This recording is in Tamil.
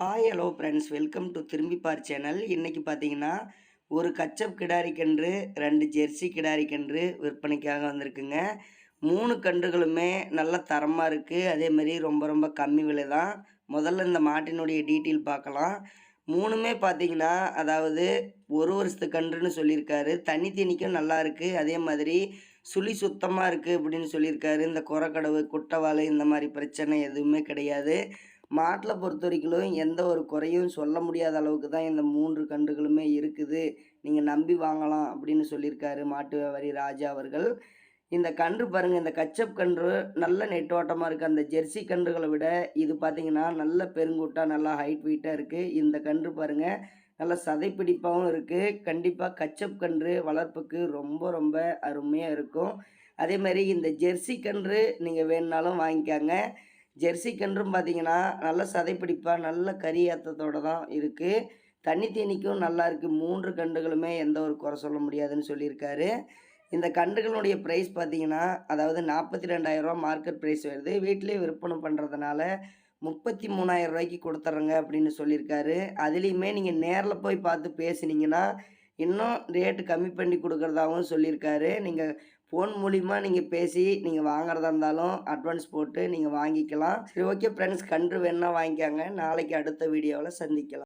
Hi hello friends welcome to Thirumbi Paar channel இன்றைக்கி பார்த்தீங்கன்னா ஒரு கச்சப் கிடாரி கன்று ரெண்டு ஜெர்சி கிடாரி கன்று விற்பனைக்காக வந்திருக்குங்க. மூணு கன்றுகளுமே நல்ல தரமாக இருக்குது அதே மாதிரி ரொம்ப ரொம்ப கம்மி விலை தான் முதல்ல இந்த மாட்டினுடைய டீட்டெயில் பார்க்கலாம். மூணுமே பார்த்தீங்கன்னா அதாவது ஒரு வருஷத்து கன்றுன்னு சொல்லியிருக்காரு. தனித்தனிக்கும் நல்லா இருக்குது அதே மாதிரி சுழி சுத்தமாக இருக்குது அப்படின்னு சொல்லியிருக்காரு. இந்த குறக்கடவு குட்டவாள் இந்த மாதிரி பிரச்சனை எதுவுமே கிடையாது. மாட்டில் பொறுத்த வரைக்கும் எந்த ஒரு குறையும் சொல்ல முடியாத அளவுக்கு தான் இந்த மூன்று கன்றுகளுமே இருக்குது. நீங்கள் நம்பி வாங்கலாம் அப்படின்னு சொல்லியிருக்காரு மாட்டு வியாபாரி ராஜா அவர்கள். இந்த கன்று பாருங்கள் இந்த கச்சப் கன்று நல்ல நெட்டோட்டமாக இருக்குது அந்த ஜெர்சி கன்றுகளை விட இது பார்த்தீங்கன்னா நல்ல பெருங்கூட்டாக நல்லா ஹைட் வெயிட்டாக இருக்குது இந்த கன்று பாருங்கள் நல்ல சதைப்பிடிப்பாகவும் இருக்குது கண்டிப்பாக கச்சப் கன்று வளர்ப்புக்கு ரொம்ப ரொம்ப அருமையாக இருக்கும். அதே மாதிரி இந்த ஜெர்சி கன்று நீங்கள் வேணுனாலும் வாங்கிக்காங்க. ஜெர்சி கன்றும் பார்த்தீங்கன்னா நல்ல சதைப்பிடிப்பாக நல்ல கறி ஏத்தத்தோடு தான் இருக்குது தண்ணி தீனிக்கும் நல்லா இருக்குது மூன்று கன்றுகளுமே எந்த ஒரு குறை சொல்ல முடியாதுன்னு சொல்லியிருக்காரு. இந்த கன்றுகளுடைய ப்ரைஸ் பார்த்தீங்கன்னா அதாவது நாற்பத்தி ரெண்டாயிரரூவா மார்க்கெட் ப்ரைஸ் வருது. வீட்டிலே விற்பனை பண்ணுறதுனால முப்பத்தி மூணாயிரம் ரூபாய்க்கு கொடுத்துட்றேங்க அப்படின்னு சொல்லியிருக்காரு. அதுலேயுமே நீங்கள் நேரில் போய் பார்த்து பேசுனீங்கன்னா இன்னும் ரேட்டு கம்மி பண்ணி கொடுக்குறதாகவும் சொல்லியிருக்காரு. நீங்கள் ஃபோன் மூலிமா நீங்கள் பேசி நீங்கள் வாங்குறதா இருந்தாலும் அட்வான்ஸ் போட்டு நீங்கள் வாங்கிக்கலாம். சரி ஓகே ஃப்ரெண்ட்ஸ் கன்று வேணால் வாங்கிக்காங்க. நாளைக்கு அடுத்த வீடியோவில் சந்திக்கலாம்.